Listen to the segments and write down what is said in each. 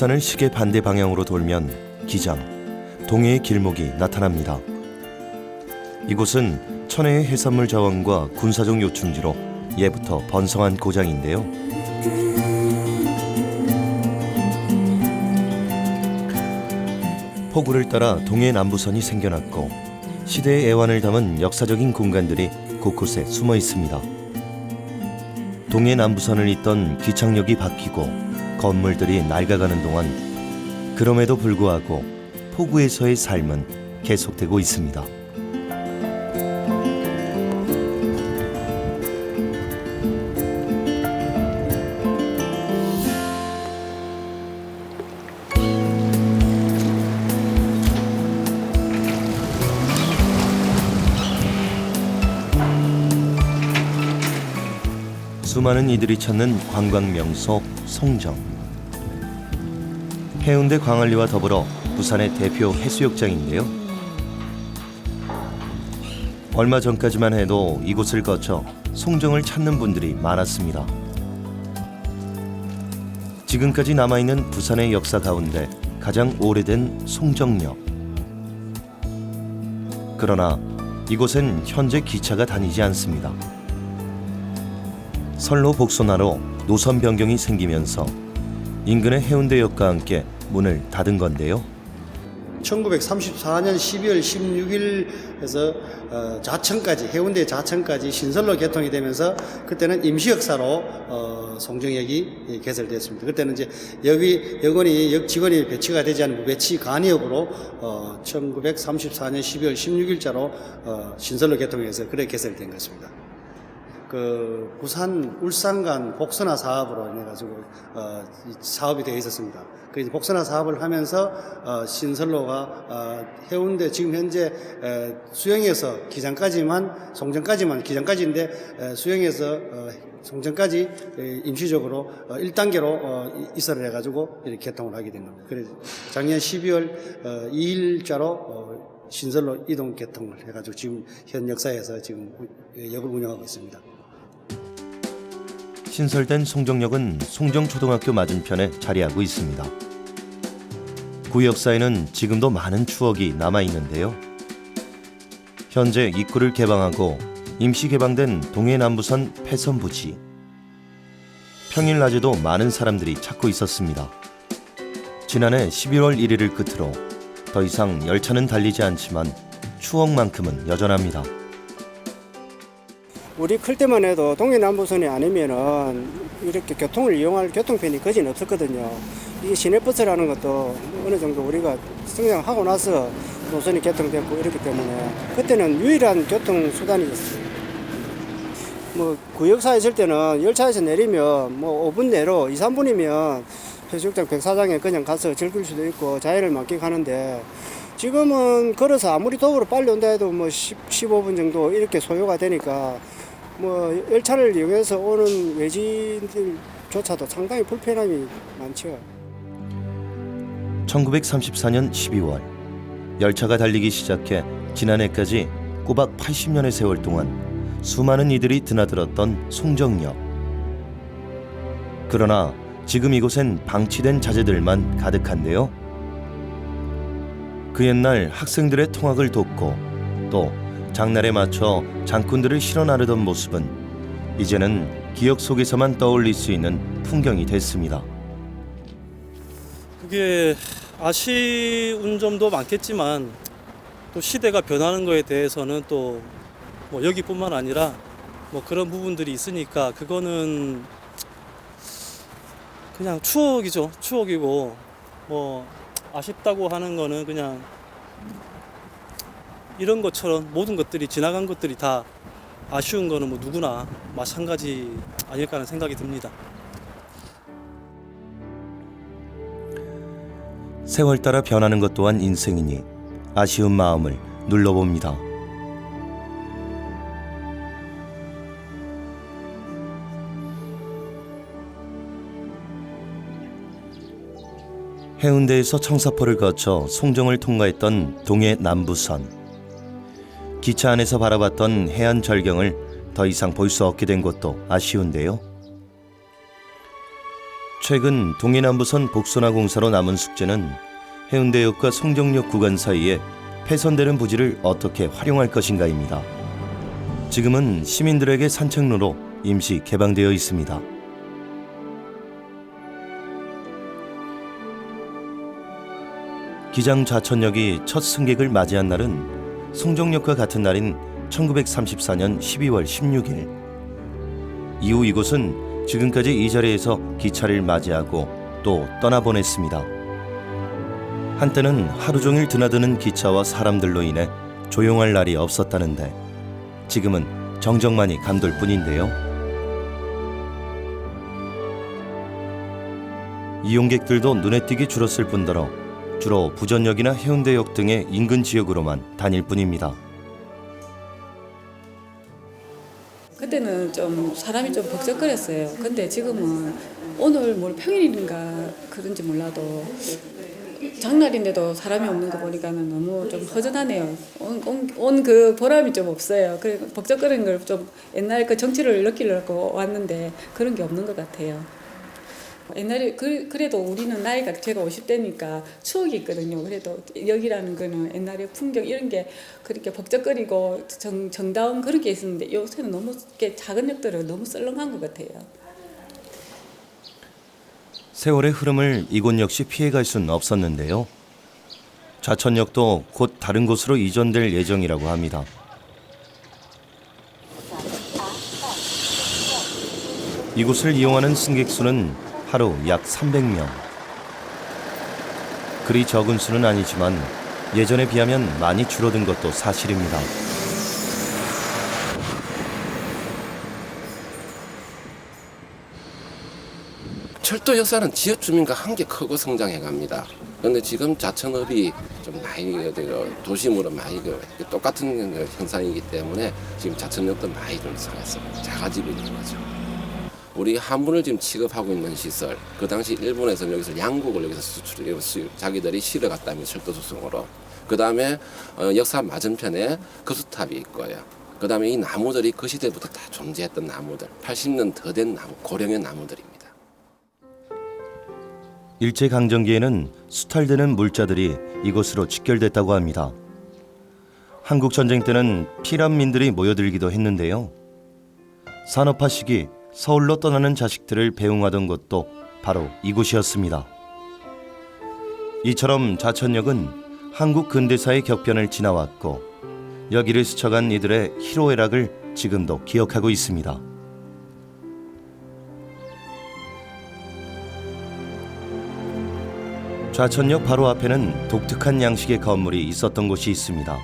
남부산을 시계 반대 방향으로 돌면 기장, 동해의 길목이 나타납니다. 이곳은 천혜의 해산물 자원과 군사적 요충지로 예부터 번성한 고장인데요. 포구를 따라 동해 남부선이 생겨났고 시대의 애환을 담은 역사적인 공간들이 곳곳에 숨어 있습니다. 동해 남부선을 잇던 기창역이 바뀌고 건물들이 낡아가는 동안 그럼에도 불구하고 포구에서의 삶은 계속되고 있습니다. 수많은 이들이 찾는 관광 명소 송정. 해운대 광안리와 더불어 부산의 대표 해수욕장인데요. 얼마 전까지만 해도 이곳을 거쳐 송정을 찾는 분들이 많았습니다. 지금까지 남아있는 부산의 역사 가운데 가장 오래된 송정역. 그러나 이곳엔 현재 기차가 다니지 않습니다. 선로 복선화로 노선 변경이 생기면서 인근의 해운대역과 함께 문을 닫은 건데요. 1934년 12월 16일에서 어, 자천까지 해운대 자천까지 신설로 개통이 되면서 그때는 임시역사로 어, 송정역이 개설됐습니다. 그때는 이제 여기 여건이 역 직원이 배치가 되지 않은 무배치 간이역으로 어, 1934년 12월 16일자로 어, 신설로 개통해서 그래 개설된 것입니다. 그 부산 울산 간 복선화 사업으로 인해 가지고 어, 이 사업이 되어 있었습니다. 그 복선화 사업을 하면서 어, 신설로가 어, 해운대 지금 현재 에, 수영에서 기장까지만 송정까지만 기장까지인데 에, 수영에서 어, 송정까지 에, 임시적으로 어, 1단계로 어, 이- 이설을 해가지고 이렇게 개통을 하게 된 겁니다. 그래서 작년 12월 어, 2일자로 어, 신설로 이동 개통을 해가지고 지금 현 역사에서 지금 우- 역을 운영하고 있습니다. 신설된 송정역은 송정초등학교 맞은편에 자리하고 있습니다. 구 역사에는 지금도 많은 추억이 남아 있는데요. 현재 입구를 개방하고 임시 개방된 동해남부선 폐선부지. 평일 낮에도 많은 사람들이 찾고 있었습니다. 지난해 11월 1일을 끝으로 더 이상 열차는 달리지 않지만 추억만큼은 여전합니다. 우리 클 때만 해도 동해남부선이 아니면은 이렇게 교통을 이용할 교통편이 거진 없었거든요. 이게 시내버스라는 것도 어느 정도 우리가 성장하고 나서 노선이 개통됐고 이렇기 때문에 그때는 유일한 교통수단이었어요. 뭐 구역사에 있을 때는 열차에서 내리면 뭐 5분 내로 2, 3분이면 해수욕장 백사장에 그냥 가서 즐길 수도 있고 자연을 만끽하는데 지금은 걸어서 아무리 도보로 빨리 온다 해도 뭐 10, 15분 정도 이렇게 소요가 되니까 뭐 열차를 이용해서 오는 외지인들조차도 상당히 불편함이 많죠. 1934년 12월 열차가 달리기 시작해 지난해까지 꼬박 80년의 세월 동안 수많은 이들이 드나들었던 송정역. 그러나 지금 이곳엔 방치된 자재들만 가득한데요. 그 옛날 학생들의 통학을 돕고 또 장날에 맞춰 장군들을 실어 나르던 모습은 이제는 기억 속에서만 떠올릴 수 있는 풍경이 됐습니다. 그게 아쉬운 점도 많겠지만 또 시대가 변하는 거에 대해서는 또 뭐 여기뿐만 아니라 뭐 그런 부분들이 있으니까 그거는 그냥 추억이죠. 추억이고 뭐 아쉽다고 하는 거는 그냥 이런 것처럼 모든 것들이 지나간 것들이 다 아쉬운 거는 뭐 누구나 마찬가지 아닐까 하는 생각이 듭니다. 세월 따라 변하는 것 또한 인생이니 아쉬운 마음을 눌러봅니다. 해운대에서 청사포를 거쳐 송정을 통과했던 동해 남부선. 기차 안에서 바라봤던 해안 절경을 더 이상 볼 수 없게 된 것도 아쉬운데요. 최근 동해남부선 복선화 공사로 남은 숙제는 해운대역과 송정역 구간 사이에 폐선되는 부지를 어떻게 활용할 것인가입니다. 지금은 시민들에게 산책로로 임시 개방되어 있습니다. 기장 좌천역이 첫 승객을 맞이한 날은 송정역과 같은 날인 1934년 12월 16일. 이후 이곳은 지금까지 이 자리에서 기차를 맞이하고 또 떠나보냈습니다. 한때는 하루 종일 드나드는 기차와 사람들로 인해 조용할 날이 없었다는데 지금은 정적만이 감돌 뿐인데요. 이용객들도 눈에 띄게 줄었을 뿐더러 주로 부전역이나 해운대역 등의 인근 지역으로만 다닐 뿐입니다. 그때는 좀 사람이 좀 벅적거렸어요. 근데 지금은 오늘 뭐 평일인가 그런지 몰라도 장날인데도 사람이 없는 거 보니까 는 너무 좀 허전하네요. 온 그 보람이 좀 없어요. 그 벅적거리는 걸 좀 옛날 그 정치를 느끼려고 왔는데 그런 게 없는 것 같아요. 옛날에 그, 그래도 우리는 나이가 제가 50대니까 추억이 있거든요. 그래도 여기라는 거는 옛날에 풍경 이런 게 그렇게 벅적거리고 정, 정다운 그런 게 있었는데 요새는 너무 작은 역들은 너무 썰렁한 것 같아요. 세월의 흐름을 이곳 역시 피해갈 수는 없었는데요. 좌천역도 곧 다른 곳으로 이전될 예정이라고 합니다. 이곳을 이용하는 승객 수는 하루 약 300명. 그리 적은 수는 아니지만 예전에 비하면 많이 줄어든 것도 사실입니다. 철도 역사는 지역 주민과 함께 크고 성장해 갑니다. 그런데 지금 자천업이 좀 많이 그 도심으로 많이 그 똑같은 그 현상이기 때문에 지금 자천역도 많이 좀 상해서 작아지고 있는 거죠. 우리 한문을 지금 취급하고 있는 시설, 그 당시 일본에서 여기서 양국을 여기서 수출, 여기서 수입, 자기들이 실어 갔다면 철도 수송으로. 그 다음에 어, 역사 맞은편에 거수탑이 있고요. 그 다음에 이 나무들이 그 시대부터 다 존재했던 나무들, 80년 더 된 나무, 고령의 나무들입니다. 일제 강점기에는 수탈되는 물자들이 이곳으로 직결됐다고 합니다. 한국 전쟁 때는 피란민들이 모여들기도 했는데요. 산업화 시기 서울로 떠나는 자식들을 배웅하던 곳도 바로 이곳이었습니다. 이처럼 좌천역은 한국 근대사의 격변을 지나왔고 여기를 스쳐간 이들의 희로애락을 지금도 기억하고 있습니다. 좌천역 바로 앞에는 독특한 양식의 건물이 있었던 곳이 있습니다.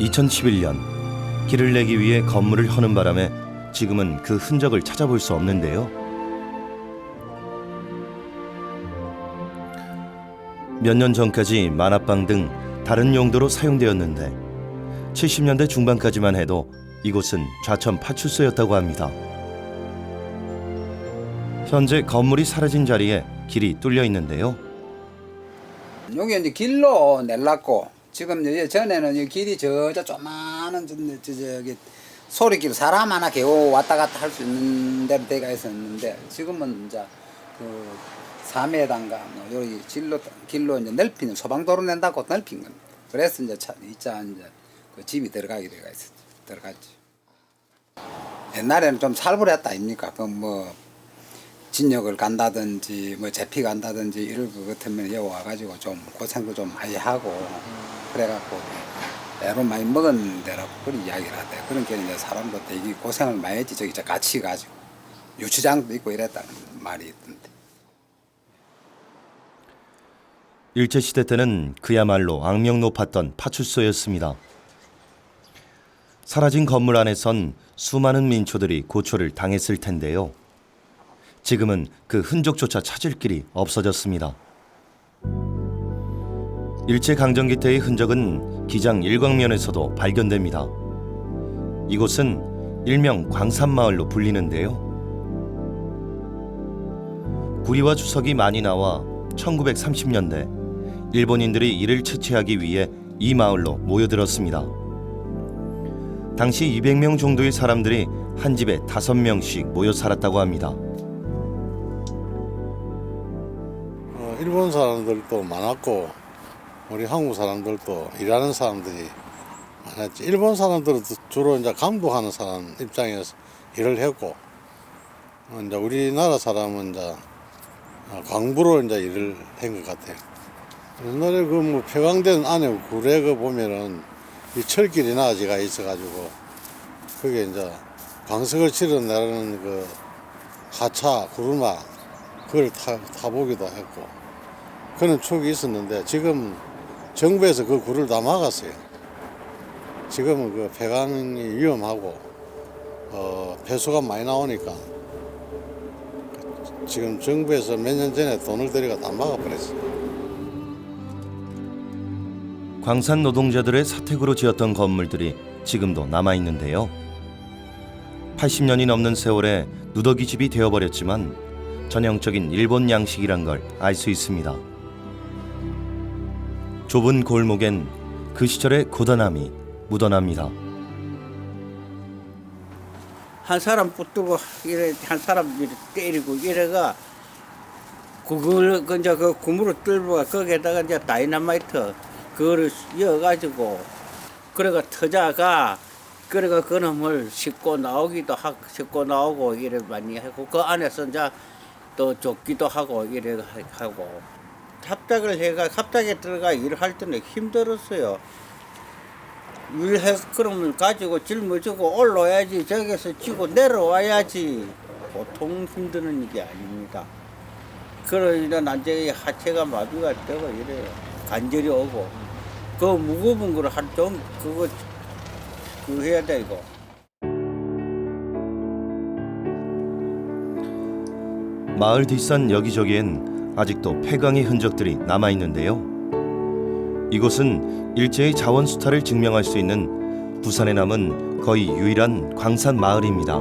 2011년 길을 내기 위해 건물을 허는 바람에 지금은 그 흔적을 찾아볼 수 없는데요. 몇 년 전까지 만화방 등 다른 용도로 사용되었는데 70년대 중반까지만 해도 이곳은 좌천 파출소였다고 합니다. 현재 건물이 사라진 자리에 길이 뚫려 있는데요. 여기 이제 길로 내놨고 지금 이제 전에는 이 길이 저저 조만한 저, 저, 저기 소리길 사람 하나 겨우 왔다 갔다 할 수 있는 데로 돼가 있었는데 지금은 이제 그 3m단가 뭐 여기 길로 길로 이제 넓히는 소방도로 낸다고 넓힌 겁니다. 그래서 이제 차 이자 이제 그 집이 들어가게 돼가 있었죠. 들어갔죠. 옛날에는 좀 살벌했다 아닙니까? 그뭐 진역을 간다든지 뭐 제피 간다든지 이럴 것 같으면 여기 와가지고 좀 고생도 좀 많이 하고 그래갖고 애로 많이 먹은 데라고 그런 이야기를 하대. 그런 게 이제 사람도 되게 고생을 많이 했지 저기 저 같이 가지고 유치장도 있고 이랬다는 말이 있던데. 일제 시대 때는 그야말로 악명 높았던 파출소였습니다. 사라진 건물 안에선 수많은 민초들이 고초를 당했을 텐데요. 지금은 그 흔적조차 찾을 길이 없어졌습니다. 일제 강점기 때의 흔적은 기장 일광면에서도 발견됩니다. 이곳은 일명 광산마을로 불리는데요. 구리와 주석이 많이 나와 1930년대 일본인들이 이를 채취하기 위해 이 마을로 모여들었습니다. 당시 200명 정도의 사람들이 한 집에 5명씩 모여 살았다고 합니다. 일본 사람들도 많았고 우리 한국 사람들도 일하는 사람들이 많았지. 일본 사람들은 주로 이제 감독하는 사람 입장에서 일을 했고 어, 이제 우리나라 사람은 이제 어, 광부로 이제 일을 한 것 같아요. 옛날에 그뭐 폐광된 안에 굴에 그 보면은 이 철길이 나지가 있어가지고 그게 이제 광석을 치러 내려는 그 하차 구르마 그걸 타, 타보기도 했고 그런 추억이 있었는데 지금 정부에서 그 굴을 다 막았어요. 지금은 그 폐광이 위험하고 어, 폐수가 많이 나오니까 지금 정부에서 몇 년 전에 돈을 들여가 다 막아버렸어요. 광산 노동자들의 사택으로 지었던 건물들이 지금도 남아 있는데요. 80년이 넘는 세월에 누더기 집이 되어버렸지만 전형적인 일본 양식이란 걸 알 수 있습니다. 좁은 골목엔 그 시절의 고단함이 묻어납니다. 한 사람 붙들고 이래 한 사람 이래 때리고 이래가 그걸 그 이제 그 구물을 뚫고 거기에다가 이제 다이너마이트 그거를 이어가지고 그래가 터자가 그래가 그놈을 싣고 나오기도 하고 싣고 나오고 이래 많이 하고 그 안에서 이제 또 쫓기도 하고 이래 하고 합작을 해가 합작에 들어가 일할 때는 힘들었어요. 일해 그러면 가지고 짊어지고 올라와야지 저기서 지고 내려와야지 보통 힘드는 일이 아닙니다. 그러니까 난제 하체가 마비가 되고 이래요. 관절이 오고 그 무거운 거를 할좀 그거 그 해야 되고. 마을 뒷산 여기저기엔 아직도 폐광의 흔적들이 남아 있는데요. 이곳은 일제의 자원 수탈을 증명할 수 있는 부산에 남은 거의 유일한 광산 마을입니다.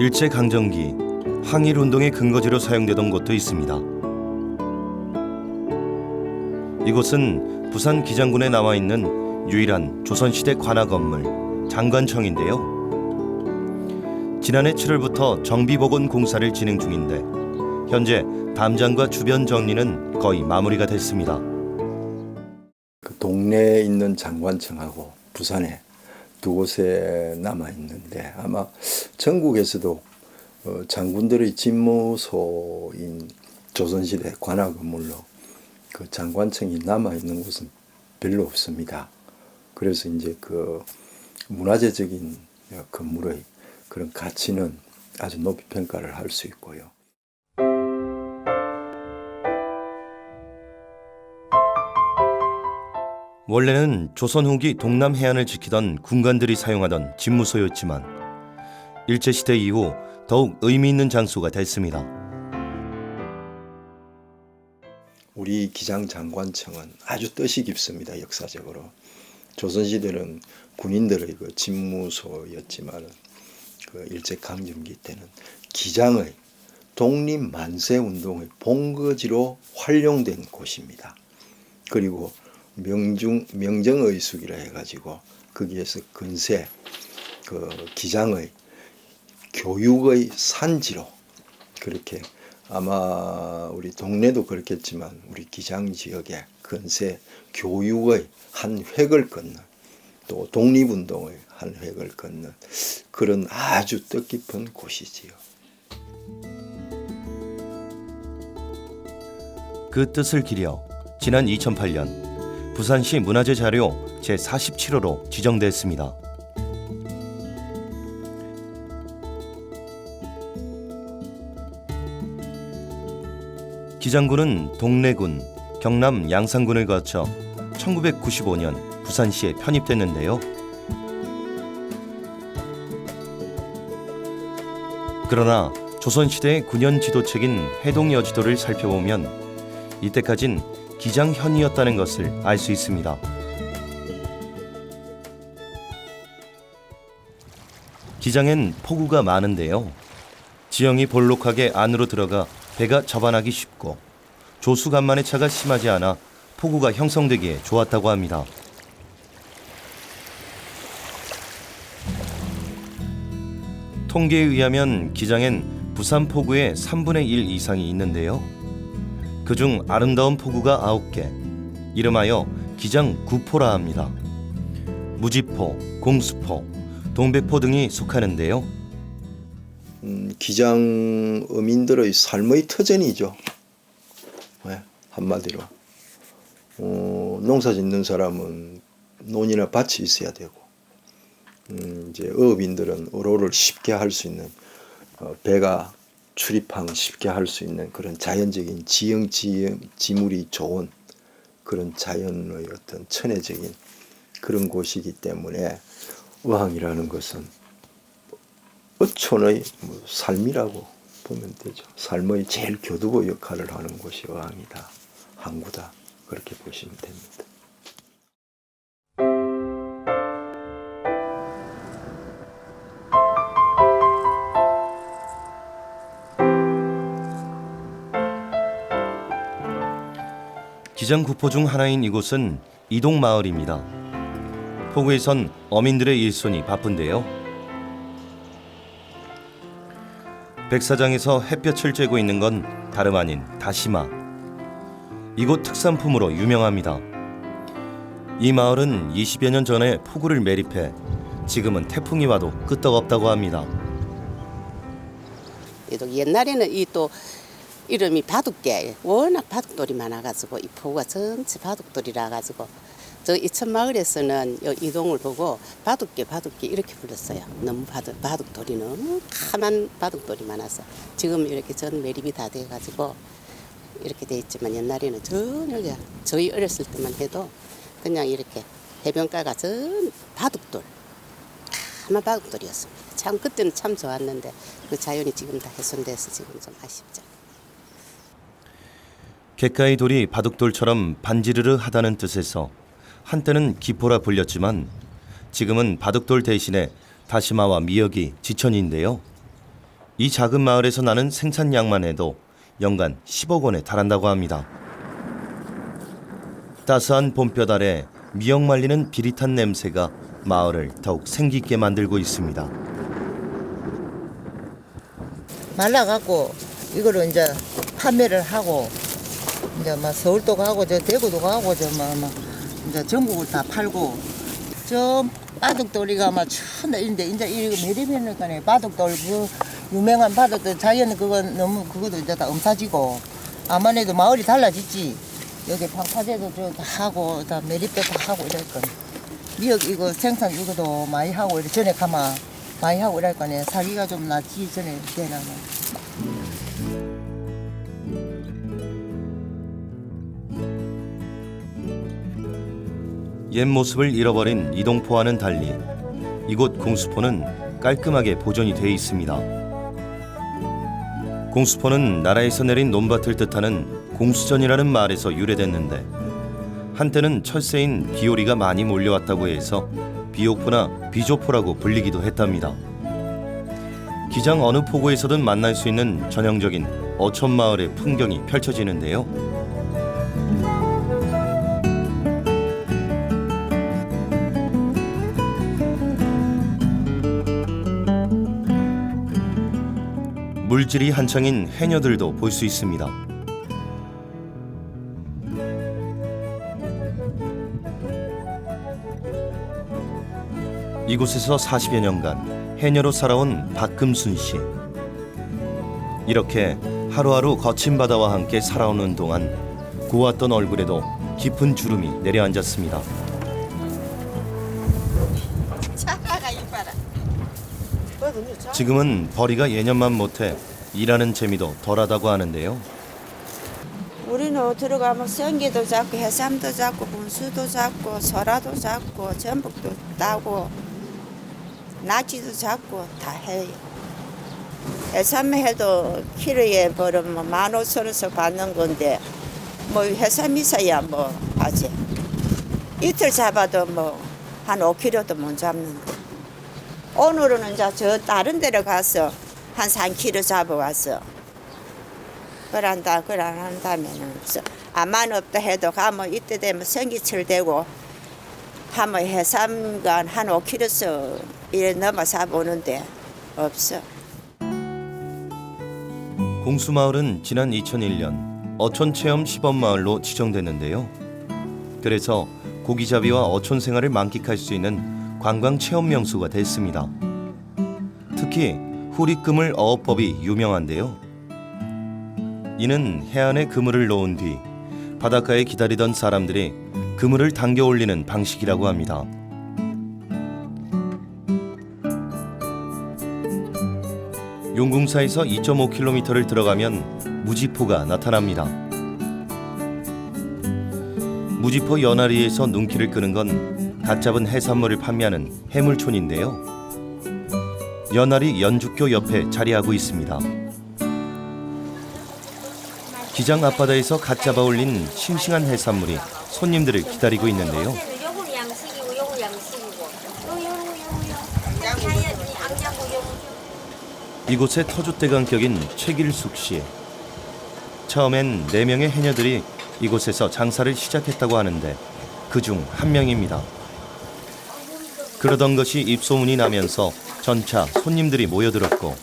일제 강점기 항일 운동의 근거지로 사용되던 곳도 있습니다. 이곳은 부산 기장군에 나와 있는 유일한 조선시대 관아 건물 장관청인데요. 지난해 7월부터 정비복원 공사를 진행 중인데 현재 담장과 주변 정리는 거의 마무리가 됐습니다. 그 동네에 있는 장관청하고 부산에 두 곳에 남아 있는데 아마 전국에서도 어, 장군들의 집무소인 조선시대 관아 건물로 그 장관청이 남아 있는 곳은 별로 없습니다. 그래서 이제 그 문화재적인 건물의 그런 가치는 아주 높이 평가를 할 수 있고요. 원래는 조선 후기 동남 해안을 지키던 군관들이 사용하던 집무소였지만 일제 시대 이후 더욱 의미 있는 장소가 됐습니다. 우리 기장 장관청은 아주 뜻이 깊습니다. 역사적으로 조선 시대는 군인들의 그 집무소였지만 그 일제 강점기 때는 기장의 독립 만세 운동의 본거지로 활용된 곳입니다. 그리고 명중 명정의 숙이라 해가지고 거기에서 근세 그 기장의 교육의 산지로 그렇게 아마 우리 동네도 그렇겠지만 우리 기장 지역에 근세 교육의 한 획을 걷는 또 독립운동의 한 획을 걷는 그런 아주 뜻깊은 곳이지요. 그 뜻을 기려 지난 2008년 부산시 문화재 자료 제47호로 지정됐습니다. 기장군은 동래군, 경남 양산군을 거쳐 1995년 부산시에 편입됐는데요. 그러나 조선시대의 군현 지도책인 해동여지도를 살펴보면 이때까진 기장현이었다는 것을 알 수 있습니다. 기장엔 포구가 많은데요. 지형이 볼록하게 안으로 들어가 배가 접안하기 쉽고 조수간만의 차가 심하지 않아 폭우가 형성되기에 좋았다고 합니다. 통계에 의하면 기장엔 부산 폭우의 3분의 1 이상이 있는데요. 그중 아름다운 폭우가 9개, 이름하여 기장 구포라 합니다. 무지포, 공수포, 동백포 등이 속하는데요. 음, 기장 어민들의 삶의 터전이죠. 네, 한마디로 어, 농사 짓는 사람은 논이나 밭이 있어야 되고 음, 이제 어업인들은 어로를 쉽게 할 수 있는 어, 배가 출입항 쉽게 할 수 있는 그런 자연적인 지형 지형 지물이 좋은 그런 자연의 어떤 천혜적인 그런 곳이기 때문에 어항이라는 것은 어촌의 뭐 삶이라고 보면 되죠. 삶의 제일 교두보 역할을 하는 곳이 어항이다, 항구다 그렇게 보시면 됩니다. 기장 구포 중 하나인 이곳은 이동 마을입니다. 포구에선 어민들의 일손이 바쁜데요. 백사장에서 햇볕을 쬐고 있는 건 다름 아닌 다시마. 이곳 특산품으로 유명합니다. 이 마을은 20여 년 전에 폭우를 매립해 지금은 태풍이 와도 끄떡없다고 합니다. 또 옛날에는 이또 이름이 바둑개 워낙 바둑돌이 많아가지고 이 포구가 전체 바둑돌이라 가지고 저 이천 마을에서는 요 이동을 보고 바둑개 바둑개 이렇게 불렀어요. 너무 바둑 바둑돌이 너무 까만 바둑돌이 많아서 지금 이렇게 전 매립이 다 돼가지고 이렇게 돼 있지만 옛날에는 전혀 저희 어렸을 때만 해도 그냥 이렇게 해변가가 전 바둑돌 까만 바둑돌이었습니다. 참 그때는 참 좋았는데 그 자연이 지금 다 훼손돼서 지금 좀 아쉽죠. 객가의 돌이 바둑돌처럼 반지르르 하다는 뜻에서 한때는 기포라 불렸지만 지금은 바둑돌 대신에 다시마와 미역이 지천인데요. 이 작은 마을에서 나는 생산량만 해도 연간 10억 원에 달한다고 합니다. 따스한 봄볕 아래 미역 말리는 비릿한 냄새가 마을을 더욱 생기있게 만들고 있습니다. 말라갖고 이거를 이제 판매를 하고 이제 막 서울도 가고 저 대구도 가고 저막 이제 전국을 다 팔고 저 바둑돌이가 막 천인데 이제 이거 매립이니까 바둑돌 그 유명한 바둑돌 자연 그건 너무 그것도 이제 다 엄사지고 아무래도 마을이 달라졌지. 여기 방파제도 저다 하고 다 매립도 다 하고 이럴 거 미역 이거 생산 이거도 많이 하고 이래 전에 가마 많이 하고 이럴 거네. 사기가 좀 낫지 전에 되나면 옛 모습을 잃어버린 이동포와는 달리 이곳 공수포는 깔끔하게 보존이 돼 있습니다. 공수포는 나라에서 내린 논밭을 뜻하는 공수전이라는 말에서 유래됐는데 한때는 철새인 비오리가 많이 몰려왔다고 해서 비옥포나 비조포라고 불리기도 했답니다. 기장 어느 포구에서든 만날 수 있는 전형적인 어촌 마을의 풍경이 펼쳐지는데요. 물질이 한창인 해녀들도 볼 수 있습니다. 이곳에서 40여 년간 해녀로 살아온 박금순 씨. 이렇게 하루하루 거친 바다와 함께 살아오는 동안 고왔던 얼굴에도 깊은 주름이 내려앉았습니다. 지금은 벌이가 예년만 못해 일하는 재미도 덜하다고 하는데요. 우리는 들어가면 생기도 잡고 해삼도 잡고 분수도 잡고 소라도 잡고 전복도 따고 낙지도 잡고 다 해요. 해삼 해도 키로에 벌으면 만 오천 원씩 받는 건데 뭐 해삼 이사야 뭐 하지. 이틀 잡아도 뭐 한 5kg도 못 잡는데 오늘은 이제 저 다른 데로 가서 한 3kg 잡아왔어. 그런다 그런다면은 아만 없다 해도 가면 이때 되면 성기철 되고 하면 해삼간 한 5km서 이래 넘어서 보는데 없어. 공수마을은 지난 2001년 어촌 체험 시범마을로 지정됐는데요. 그래서 고기잡이와 어촌 생활을 만끽할 수 있는 관광 체험 명소가 됐습니다. 특히 후리금을 어업법이 유명한데요. 이는 해안에 그물을 놓은 뒤 바닷가에 기다리던 사람들이 그물을 당겨 올리는 방식이라고 합니다. 용궁사에서 2.5km를 들어가면 무지포가 나타납니다. 무지포 연아리에서 눈길을 끄는 건 갓 잡은 해산물을 판매하는 해물촌인데요. 연아리 연죽교 옆에 자리하고 있습니다. 기장 앞바다에서 갓 잡아 올린 싱싱한 해산물이 손님들을 기다리고 있는데요. 이곳의 터줏대 감 격인 최길숙 씨. 처음엔 네 명의 해녀들이 이곳에서 장사를 시작했다고 하는데 그중 한 명입니다. 그러던 것이 입소문이 나면서 전차 손님들이 모여들었고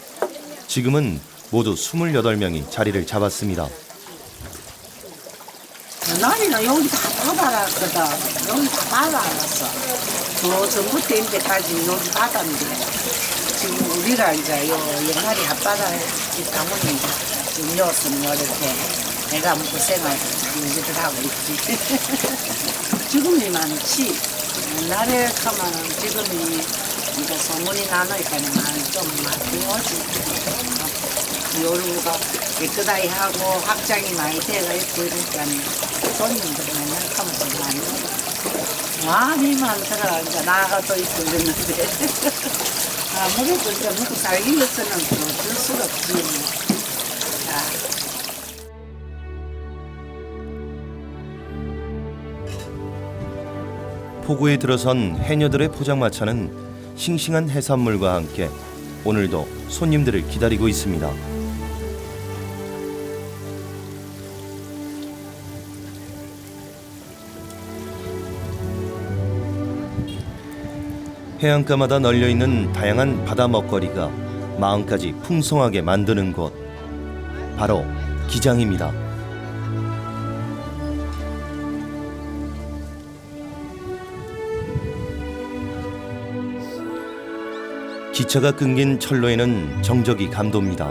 지금은 모두 28명이 자리를 잡았습니다. 나는 여기 다 바다라거든. 여기 다 바다라서. 저 전부터 이제까지 여기 바다인데. 지금 우리가 이제 요 옛날에 앞바다에 가문이 좀 여었으면 이렇게 내가 유지를 하고 있지. 지금이 많지. 옛날에 가면 지금이 이제 소문이 나니까 좀 많이 오지. 요루가 깨끗하게 하고 확장이 많이 되어 있고 이러니까 손님들 맨날 가면 좀 많이 오고. 많이 많더라. 이제 나가 또 있고 이랬는데. 아무래도 이제 먹고 살기 위해서는 어쩔 수가 없지 포구에 들어선 해녀들의 포장마차는 싱싱한 해산물과 함께 오늘도 손님들을 기다리고 있습니다. 해안가마다 널려 있는 다양한 바다 먹거리가 마음까지 풍성하게 만드는 곳 바로 기장입니다. 기차가 끊긴 철로에는 정적이 감돕니다.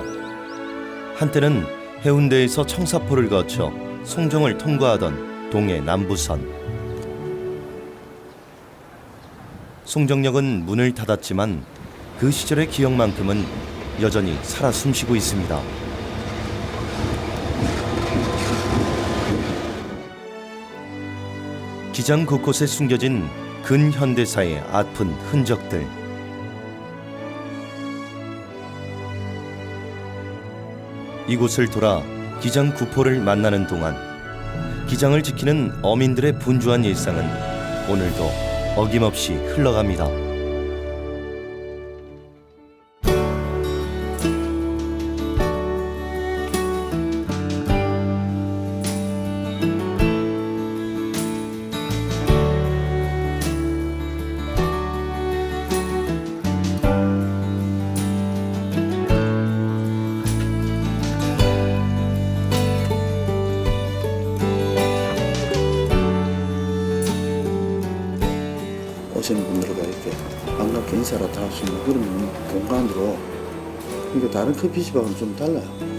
한때는 해운대에서 청사포를 거쳐 송정을 통과하던 동해 남부선. 송정역은 문을 닫았지만 그 시절의 기억만큼은 여전히 살아 숨쉬고 있습니다. 기장 곳곳에 숨겨진 근현대사의 아픈 흔적들. 이곳을 돌아 기장 구포를 만나는 동안 기장을 지키는 어민들의 분주한 일상은 오늘도 어김없이 흘러갑니다. 피숍하고는 좀 달라요.